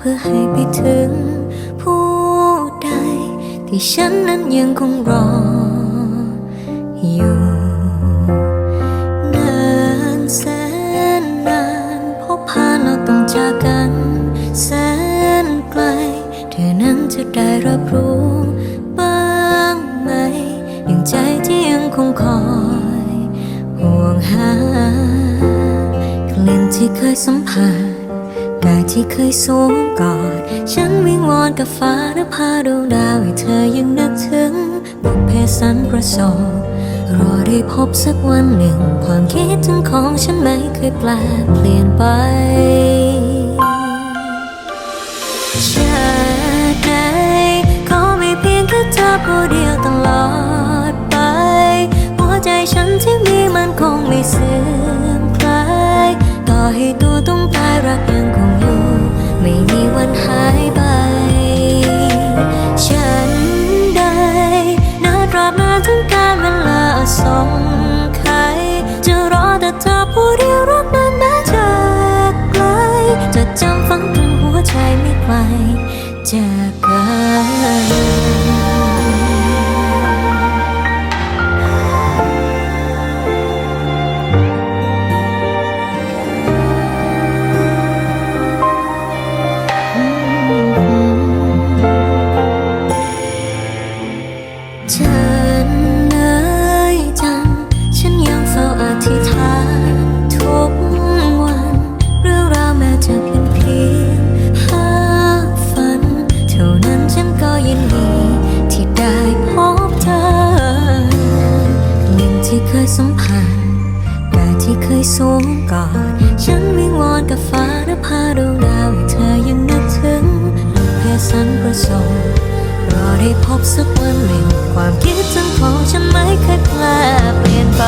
เพื่อให้ไปถึง ผู้ใด ที่ฉันนั้นยังคงรอ อยู่นานแสนนานพบผ่านเราต้องจากกัน แสนไกล เธอนั้นจะได้รับรู้บ้างไหมอย่างใจที่ยังคงคอยห่วงหากลิ่นที่เคยสัมผัส กายที่เคยสวมกอด ฉันวิงวอนกับฟ้าและพาดวงดาวให้เธอยังนึกถึงบุพเพสันประสบรอได้พบสักวันหนึ่ง ความคิดถึงของฉันไม่เคยแปลเปลี่ยนไปชาติไหนขอไม่เพียงแค่เธอผู้เดียวตลอดไป หัวใจฉันที่มีมันคงไม่เสื่อมคลาย อให้ตัวต้องตายรักยังคงอยู่ ไม่มีวันหายไป ฉันได้นาตราบนานถึงการเวลาส่งใครจะรอแต่เธอผู้เดียวรักนั้นแม้จากไกล จะจำฝังถึงหัวใจไม่ไกลจาก ฉันเอ่ยจัง ฉันยังเฝ้าอธิษฐานทุกวัน เรื่องราวแม้จะเป็นเพียงภาพฝัน เท่านั้นฉันก็ยินดีที่ได้พบเธอลิ่นที่เคยสัมผัสกายที่เคยสวมกอดฉันวิงวอนกับฟ้าและพาดวงดาวให้เธอยังนึกถึงบุพเพสันประสงค์ รอได้พบสักวันหนึ่ง ความคิดถึงของฉันไม่เคยแปลเปลี่ยนไป